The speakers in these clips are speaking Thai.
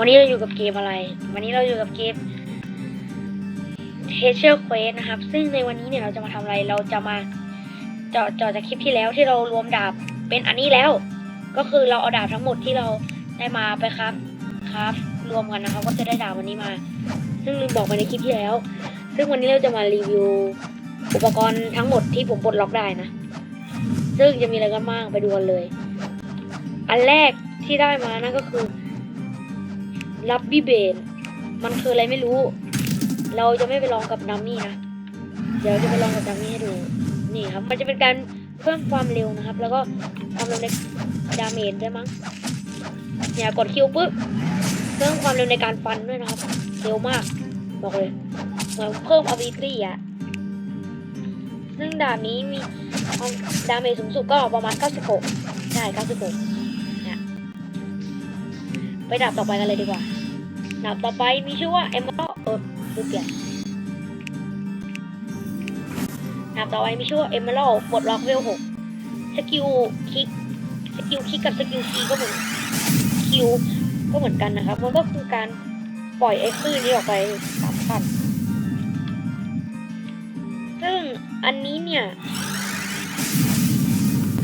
วันนี้เราอยู่กับเกมอะไร วันนี้เราอยู่กับเกม t e a c h e Quest นะครับ ซึ่งในวันนี้เนี่ยเราจะมาทำอะไร เราจะมาเจาะเจาะจากคลิปที่แล้วที่เรารวมดาบเป็นอันนี้แล้ว ก็คือเราเอาดาบทั้งหมดที่เราได้มาไปครับครับรวมกันนะครับ ก็จะได้ดาบวันนี้มา ซึ่งลืมบอกไปในคลิปที่แล้ว ซึ่งวันนี้เราจะมารีวิวอุปกรณ์ทั้งหมดที่ผมปลดล็อกได้นะ ซึ่งจะมีอะไรกันบ้างไปดูกันเลย อันแรกที่ได้มานั่นก็คือ ลับบี้เบนมันคืออะไรไม่รู้ เราจะไม่ไปลองกับดัมมี่นะ เดี๋ยวจะไปลองกับดัมมี่ให้ดู นี่ครับ มันจะเป็นการเพิ่มความเร็วนะครับ แล้วก็ความเร็วในดาเมจด้มั้ง เนี่ยกดคิวปุ๊บ เพิ่มความเร็วในการฟันด้วยนะครับ เร็วมาก บอกเลย เหมือนเพิ่ม ability อะซึ่งดาบนี้มีความดาเมจสูงสุดก็ประมาณ 96 ใช่ 96เนี่ยไปดาบต่อไปกันเลยดีกว่า ดาบต่อไปมีชื่อว่า Emerald เออดูเปลี่ยนดาบต่อไปมีชื่อว่า Emerald ปลดล็อกเวล6สกิลคิกสกิลคิกกับสกิลคีก็เหมือนคิวก็เหมือนกันนะครับ มันก็คือการปล่อยไอ้คลื่นนี้ออกไปสามพันซึ่งอันนี้เนี่ย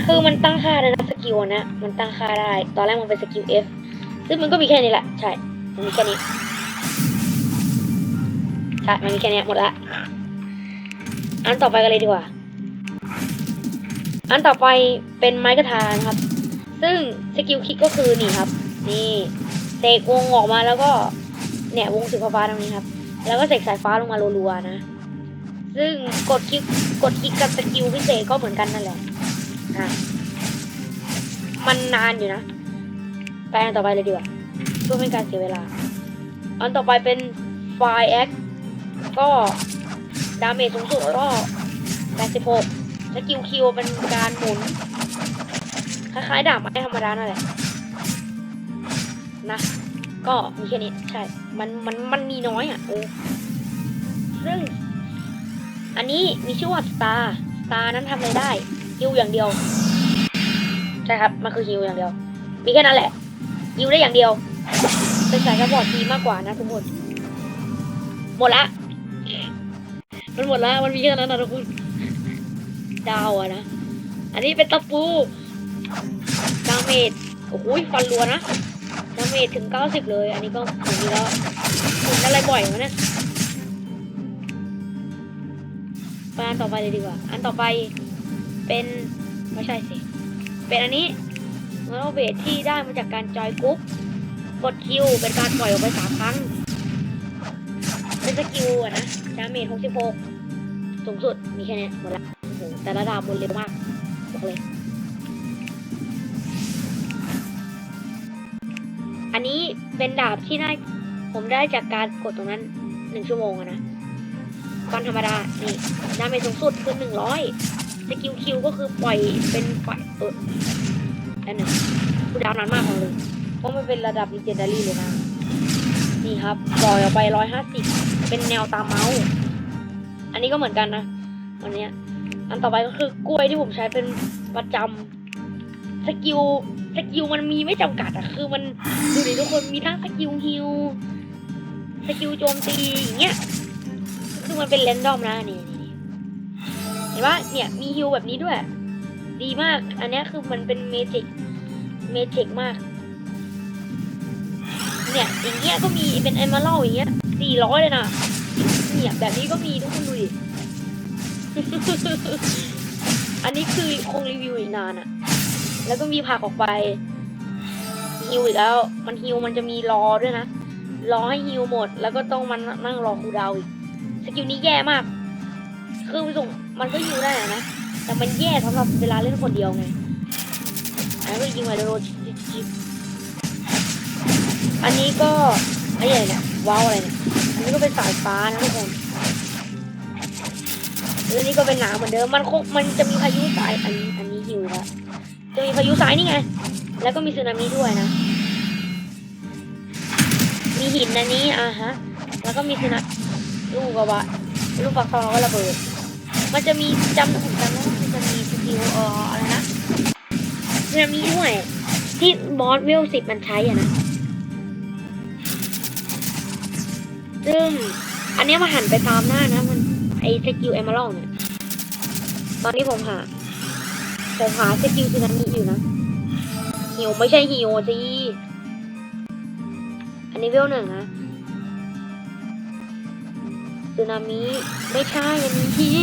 คือมันตั้งค่าได้นะสกิลนนะ มันตั้งค่าได้ ตอนแรกมันเป็นสกิล F ซึ่งมันก็มีแค่นี้แหละ ใช่ มันมีแค่นี้ใช่มันมีแค่นี้หมดละ อันต่อไปกันเลยดีกว่า อันต่อไปเป็นไม้กระทานครับ ซึ่งสกิลคิกก็คือนี่ครับ นี่เสกวงออกมาแล้วก็เนี่ยวงสีฟ้าตรงนี้ครับ แล้วก็เสกสายฟ้าลงมารัวๆนะ ซึ่งกดคลิกกดคลิกกับสกิลพิเศษก็เหมือนกันนั่นแหละอะมันนานอยู่นะ ไปอันต่อไปเลยดีกว่า เพื่อไม่ให้การเสียเวลา อันต่อไปเป็นไฟแอคก็ดาเมจสูงสุดก็ 86สกิลคิวเป็นการหมุน คล้ายๆดาบไม้ธรรมดานั่นแหละ นะ ก็มีแค่นี้ ใช่ มันมันมันมีน้อยอะเออซึ่ง อันนี้มีชื่อว่าสตาร์สตาร์นั้นทำอะไรได้ฮิวอย่างเดียว ใช่ครับ มันคือฮิวอย่างเดียว มีแค่นั้นแหละฮิวได้อย่างเดียว เป็นสายกระบอกทีมากกว่านะทุกคน หมดละ มันหมดละ มันมีแค่นั้นนะทุกคน ดาวอะนะ อันนี้เป็นตะปู ดาเมจ โอ้โหฟันรัวนะ ดาเมจถึงเก้าสิบเลย อันนี้ก็ถึงแล้วถึงอะไรบ่อยวะเนี่ยไปอันต่อไปเลยดีกว่า อันต่อไปเป็นไม่ใช่สิ เป็นอันนี้มอร์เบทที่ได้มาจากการจอยกรุ๊ป กดคิวเป็นการปล่อยออกไปสามครั้ง เป็นสกิลอะนะดาเมจหกสิบหกสูงสุดมีแค่นี้หมดละโอ้โหแต่ละดาวบนเร็วมากบอกเลย อันนี้เป็นดาบที่ได้ผมได้จากการกดตรงนั้นหนึ่งชั่วโมงอะนะฟันธรรมดา นี่ดาเมจสูงสุดคือหนึ่งร้อยสกิลคิวก็คือปล่อยเป็นไฟเอออันหนึ่งกูดาวนานมากเลย ราะมันเป็นระดับ l ีเจนดารี่เลยนะ นี่ครับปล่อยออกไปร้อยห้าสิบเป็นแนวตามเมาส์ อันนี้ก็เหมือนกันนะวันเนี้ยอันต่อไปก็คือกล้วยที่ผมใช้เป็นประจำสกิลสกิลมันมีไม่จำกัดอะคือมันดูดิทุกคนมีทั้งสกิลฮิลสกิลโจมตีอย่างเงี้ยคือมันเป็นเรนดอมนะนี่เห็นว่าเนี่ยมีฮิลแบบนี้ด้วย ดีมาก อันนี้คือมันเป็นเมจิกเมจิกมาก เนี่ยอย่างเงี้ยก็มีเป็นไอมาเล่าอย่างเงี้ยสี่ร้อยเลยนะเนี่ยแบบนี้ก็มีทุกคนดูดิอันนี้คือคงรีวิวอีกนานอะแล้วก็มีผักออกไปฮิวอีกแล้ว มันฮิวมันจะมีรอด้วยนะรอให้ฮิวหมด แล้วก็ต้องมันนั่งรอคูดาวอีกสกิลนี้แย่มาก คือไปส่งมันก็ยิงได้อะนะแต่มันแย่สำหรับเวลาเล่นคนเดียวไงอันนี้ก็ยิงไปโดนชิบชิบ อันนี้ก็ไอ้ใหญ่เนี่ยว้าวอะไรเนี่ยอันนี้ก็เป็นสายฟ้านะทุกคนแล้วอันนี้ก็เป็นหนาวเหมือนเดิมมันคงมันจะมีพายุสายอันนี้อันนี้หิวแล้วจะมีพายุสายนี่ไง แล้วก็มีสึนามิด้วยนะ มีหินอันนี้อะฮะ แล้วก็มีสึนาลูกกระบะลูกฟักทองก็ระเบิด มันจะมีจำผมจำได้ว่ามันจะมีสกิลเอ่ออะไรนะสึนามิด้วยที่บอสเวลสิบมันใช้อะนะ ซึ่งอันนี้มาหันไปตามหน้านะมันไอสกิลเอม r ร l เนี่ยตอนนี้ผมหา ผมหาสกิลซึนามิอยู่นะหิวไม่ใช่หิวสิอันนี้เวลหนึ่งนะซึนามิไม่ใช่อันนี้ที่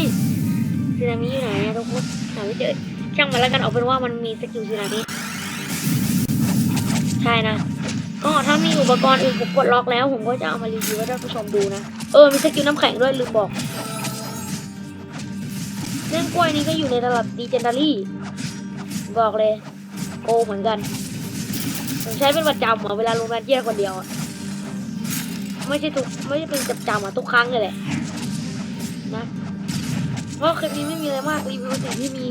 ซึนามิอยู่ไหนอะทุกคนหาไม่เจอช่างมันแล้วกันเอาเป็นว่ามันมีสกิลซึนามิใช่นะ ก็ถ้ามีอุปกรณ์อื่นผมกดล็อกแล้ว ผมก็จะเอามารีวิวให้ท่านผู้ชมดูนะ เออ มีสกิลน้ำแข็งด้วยลืมบอก เรื่องกล้วยนี้ก็อยู่ในตลาดดีเจนดารี่ บอกเลยโกเหมือนกัน ผมใช้เป็นประจำอะเวลาลงแมนเจียคนเดียวอะไม่ใช่ทุกไม่ใช่เป็นประจำอะทุกครั้งเลยแหละนะเพราะคลิปนี้ไม่มีอะไรมากรีวิวสิ่งที่มี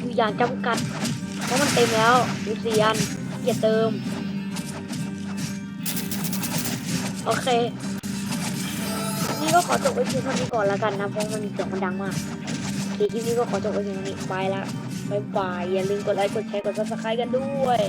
อยู่อย่างจำกัด เพราะมันเต็มแล้วดูสีอันอย่าเติม โอเคนี่ก็ขอจบไว้เพียงเท่านี้ก่อนละกันนะ เพราะมันเสียงมันดังมากคคลิปนี้ก็ขอจบไว้เพียงเท่านี้ ไปละบายบาย อย่าลืมกดไลค์ กดแชร์ กด subscribe กันด้วย